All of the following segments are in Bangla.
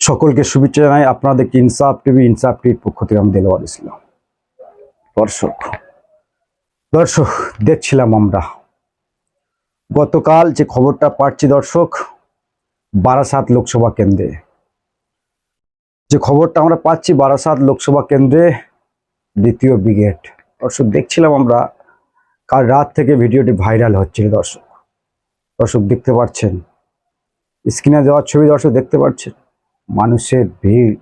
সকলকে শুভেচ্ছা জানাই। আপনাদের ইনসাফ টিভি ইনসাফ টিভির পক্ষ থেকে আমি দেলোয়ার ইসলাম দর্শক দর্শক দেখছিলাম আমরা। গতকাল যে খবরটা পাচ্ছি দর্শক বারাসাত লোকসভা কেন্দ্রে। যে খবরটা আমরা পাচ্ছি বারাসাত লোকসভা কেন্দ্রে দ্বিতীয় ব্রিগেড। দর্শক দেখছিলাম আমরা কাল রাত থেকে ভিডিওটি ভাইরাল হচ্ছিল দর্শক। দর্শক দেখতে পাচ্ছেন? স্ক্রিনে দেওয়ার ছবি দর্শক দেখতে পাচ্ছেন? মানুষের ভিড়,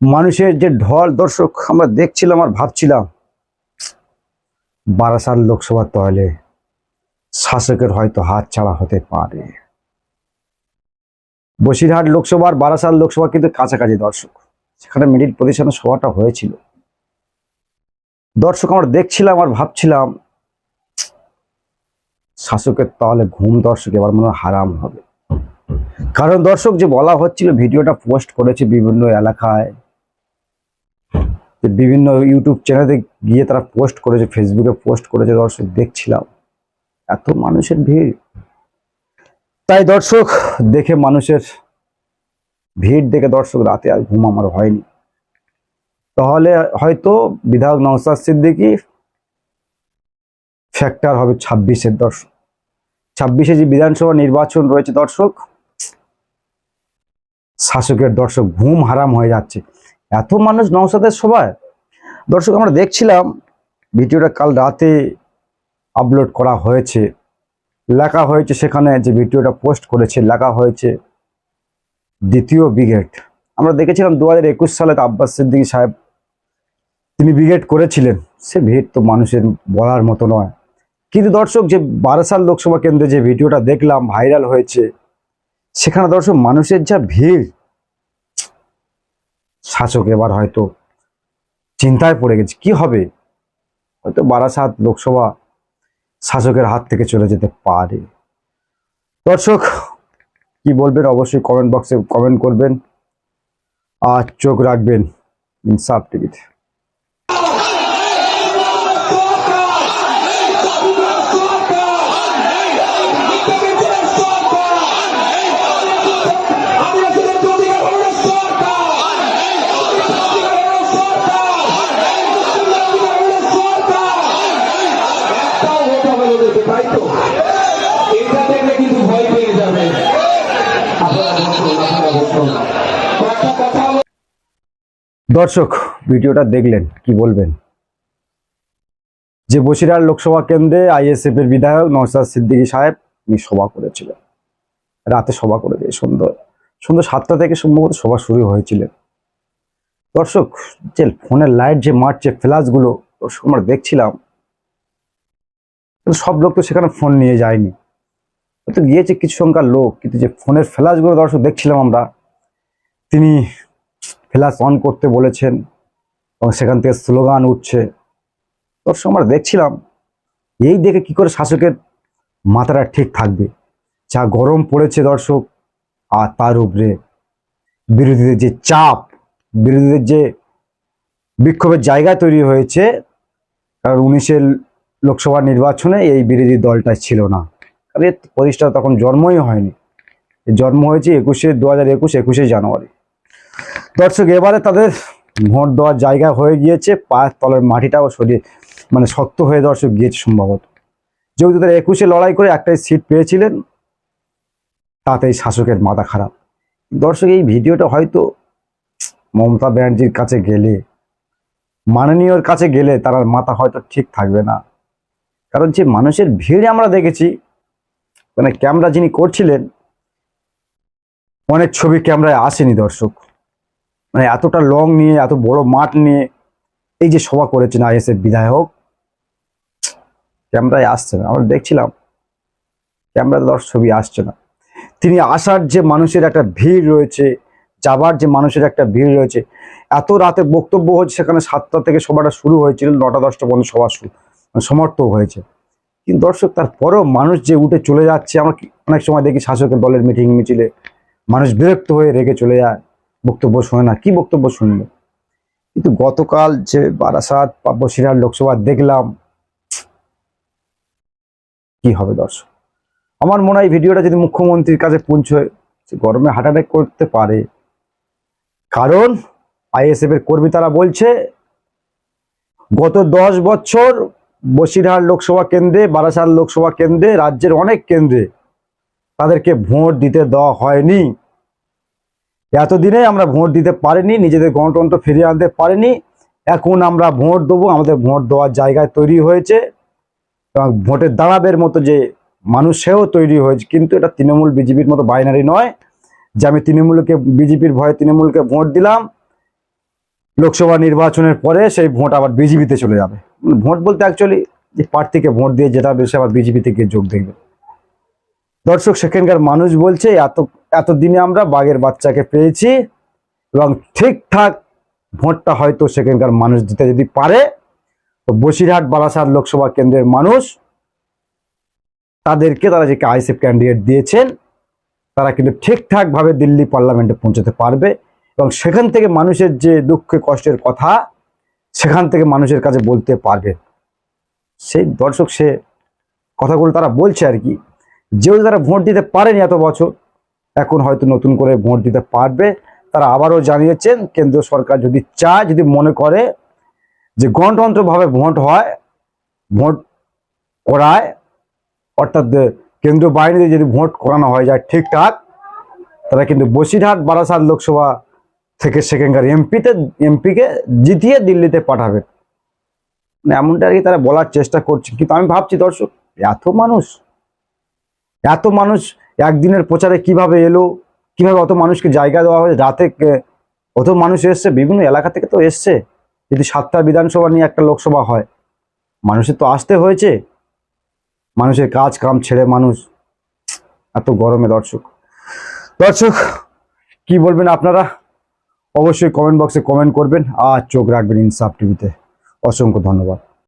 মানুষের যে ঢল, দর্শক, আমরা দেখছিলাম আর ভাবছিলাম, বারাসাত লোকসভা তহলে শাসকের হয়তো হাত ছাড়া হতে পারে। বসিরহাট লোকসভা আর লোকসভা কিন্তু কাছাকাছি দর্শক। সেখানে মিডিল পজিশনে সভাটা হয়েছিল। দর্শক, আমরা দেখছিলাম আর ভাবছিলাম, শাসকের তাহলে ঘুম দর্শক, এবার মনে হারাম হবে। কারণ দর্শক যে বলা হচ্ছিল, ভিডিওটা পোস্ট করেছে বিভিন্ন এলাকায়। বিভিন্ন ইউটিউব চ্যানেলে গিয়ে তারা পোস্ট করেছে, ফেসবুকে পোস্ট করেছে, দর্শক দেখছিলাম। এত মানুষের ভিড়। তাই দর্শক দেখে মানুষের ভিড় দেখে দর্শক রাতে আর ঘুম আমার হয়নি। তাহলে হয়তো বিধায়ক নওসাদ সিদ্দিকি ফ্যাক্টর হবে ছাব্বিশের দর্শক। ছাব্বিশে যে বিধানসভা নির্বাচন রয়েছে দর্শক শাসকের দর্শক ঘুম হারাম হয়ে যাচ্ছে। এত মানুষ নওসাদের সবাই। দর্শক, আমরা দেখছিলাম, ভিডিওটা কাল রাতে আপলোড করা হয়েছে। লেখা হয়েছে সেখানে যে ভিডিওটা পোস্ট করেছে, লেখা হয়েছে দ্বিতীয় ব্রিগেড আমরা দেখেছিলাম দু হাজার একুশ সালে আব্বাস সিদ্দিকী সাহেব তিনি ব্রিগেড করেছিলেন। সে ভিড় তো মানুষের বলার মতো নয়। কিন্তু দর্শক, যে বারাসাত লোকসভা কেন্দ্রে যে ভিডিওটা দেখলাম ভাইরাল হয়েছে সেখানে দর্শক মানুষের যা ভিড়, শাসক এবার হয়তো চিন্তায় পড়ে গেছে, কি হবে? হয়তো বারাসাত লোকসভা শাসকের হাত থেকে চলে যেতে পারে। দর্শক, কি বলবেন? অবশ্যই কমেন্ট বক্সে কমেন্ট করবেন। আর চোখ রাখবেন ইনসাফ টিভিতে। এটা কিন্তু ভয় পেয়ে যাবে দর্শক ভিডিওটা দেখলেন কি বলবেন? যে বসিরহাট লোকসভা কেন্দ্রে আইএসএফ এর বিধায়ক নওসাদ সিদ্দিকী সাহেব উনি সভা করেছিলেন। রাতে সভা করে দিয়ে সন্ধ্যা সন্ধ্যা সাতটা থেকে সম্ভবত সভা শুরু হয়েছিলেন। দর্শক যে ফোনের লাইট যে মারছে ফ্ল্যাশগুলো দর্শক আমরা দেখছিলাম কিন্তু সব লোক তো সেখানে ফোন নিয়ে যায়নি। হয়তো গিয়েছে কিছু সংখ্যার লোক, কিন্তু যে ফোনের ফ্ল্যাশগুলো দর্শক দেখছিলাম আমরা, তিনি ফ্ল্যাশ অন করতে বলেছেন এবং সেখান থেকে স্লোগান উঠছে। দর্শক আমরা দেখছিলাম, এই দেখে কি করে শাসকের মাথাটা ঠিক থাকবে? যা গরম পড়েছে দর্শক, আর তার উপরে বিরোধীদের যে চাপ, বিরোধীদের যে বিক্ষোভের জায়গা তৈরি হয়েছে, কারণ উনিশের লোকসভা নির্বাচনে এই বিরোধী দলটা ছিল না। কারণ প্রতিষ্ঠা তখন জন্মই হয়নি। জন্ম হয়েছে একুশে দু হাজার একুশ, একুশে জানুয়ারি। দর্শক, এবারে তাদের ভোট দেওয়ার জায়গা হয়ে গিয়েছে পায়ের তলের মাটিটাও সরিয়ে মানে শক্ত হয়ে দর্শক গিয়েছে সম্ভবত। যেহেতু তারা একুশে লড়াই করে একটাই সিট পেয়েছিলেন, তাতেই শাসকের মাথা খারাপ। দর্শক, এই ভিডিওটা হয়তো মমতা ব্যানার্জির কাছে গেলে, মাননীয়র কাছে গেলে তার মাথা হয়তো ঠিক থাকবে না। কারণ যে মানুষের ভিড় আমরা দেখেছি মানে ক্যামেরা যিনি করছিলেন, অনেক ছবি ক্যামেরায় আসেনি দর্শক। মানে এতটা লং নিয়ে, এত বড় মাঠ নিয়ে এই যে সভা করেছেন আইএসএফ বিধায়ক ক্যামেরায় আসছে না। আমরা দেখছিলাম ক্যামেরা দর্শক ছবি আসছে না। তিনি আসার যে মানুষের একটা ভিড় রয়েছে, যাবার যে মানুষের একটা ভিড় রয়েছে, এত রাতে বক্তব্য হচ্ছে, সেখানে সাতটা থেকে সভাটা শুরু হয়েছিল, নটা দশটা পর্যন্ত সভা শুরু। মানে সমাপ্ত হয়েছে। কিন্তু দর্শক, তারপরেও মানুষ যে উঠে চলে যাচ্ছে, আমরা অনেক সময় দেখি শাসকের দলের মিটিং, মিছিলে মানুষ বিরক্ত হয়ে রেগে চলে যায়। বক্তব্য শোনে না। কি বক্তব্য শুনবে? কিন্তু গতকাল যে বারাসাত বসিরহাট লোকসভা দেখলাম, কি হবে দর্শক? আমার মনে হয় ভিডিওটা যদি মুখ্যমন্ত্রীর কাছে পৌঁছয় গরমে হার্ট করতে পারে। কারণ আইএসএফ এর কর্মী তারা বলছে, গত দশ বছর বসিরহাট লোকসভা কেন্দ্রে, বারাসাত লোকসভা কেন্দ্রে, রাজ্যের অনেক কেন্দ্রে তাদেরকে ভোট দিতে দেওয়া হয়নি। এতদিনে আমরা ভোট দিতে পারিনি, নিজেদের গণতন্ত্র ফিরিয়ে আনতে পারিনি। এখন আমরা ভোট দেবো, আমাদের ভোট দেওয়ার জায়গায় তৈরি হয়েছে। এবং ভোটের দাঁড়াবের মতো যে মানুষ সেও তৈরি হয়েছে, কিন্তু এটা তৃণমূল বিজেপির মতো বাইনারি নয়। যে আমি তৃণমূলকে, বিজেপির ভয়ে তৃণমূলকে ভোট দিলাম লোকসভা নির্বাচনের পরে সেই ভোট আবার বিজেপিতে চলে যাবে। মানে ভোট বলতে অ্যাকচুয়ালি যে প্রার্থীকে ভোট দিয়ে যেটা বেশি আবার বিজেপিতে গিয়ে যোগ দেখবে দর্শক, সেখানকার মানুষ বলছে, এত এত দিনে আমরা বাঘের বাচ্চাকে পেয়েছি এবং ঠিকঠাক ভোটটা হয়তো সেখানকার মানুষ দিতে যদি পারে। তো বসিরহাট, বারাসাত লোকসভা কেন্দ্রের মানুষ তাদেরকে, তারা যে আইসিএফ ক্যান্ডিডেট দিয়েছেন, তারা কিন্তু ঠিকঠাকভাবে দিল্লি পার্লামেন্টে পৌঁছাতে পারবে। এবং সেখান থেকে মানুষের যে দুঃখে কষ্টের কথা, সেখান থেকে মানুষের কাছে বলতে পারবে। সেই দর্শক, সে কথাগুলো তারা বলছে আর কি। যেহেতু তারা ভোট দিতে পারেনি এত বছর, এখন হয়তো নতুন করে ভোট দিতে পারবে। তারা আবারও জানিয়েছেন কেন্দ্র সরকার যদি চায়, যদি মনে করে যে গণতন্ত্রভাবে ভোট হয়, ভোট করায়, অর্থাৎ কেন্দ্রীয় বাহিনীতে যদি ভোট করানো হয় যায় ঠিকঠাক তারা কিন্তু বসিরহাট, বারাসাত লোকসভা থেকে সেখানকার এমপিতে, এমপিকে জিতিয়ে দিল্লিতে পাঠাবে। মানে এমনটা আর কি তারা বলার চেষ্টা করছে। কিন্তু আমি ভাবছি, দর্শক, এত মানুষ এত মানুষ একদিনের প্রচারে কীভাবে এলো, কীভাবে অত মানুষকে জায়গা দেওয়া হয়েছে, রাতে অত মানুষ এসছে, বিভিন্ন এলাকা থেকে তো এসছে। যদি সাতটা বিধানসভা নিয়ে একটা লোকসভা হয়, মানুষের তো আসতে হয়েছে। মানুষের কাজ কাম ছেড়ে মানুষ। এত গরমে দর্শক। দর্শক, কি বলবেন আপনারা? অবশ্যই কমেন্ট বক্সে কমেন্ট করবেন। আর চোখ রাখবেন ইনসাফ টিভিতে অসংখ্য ধন্যবাদ।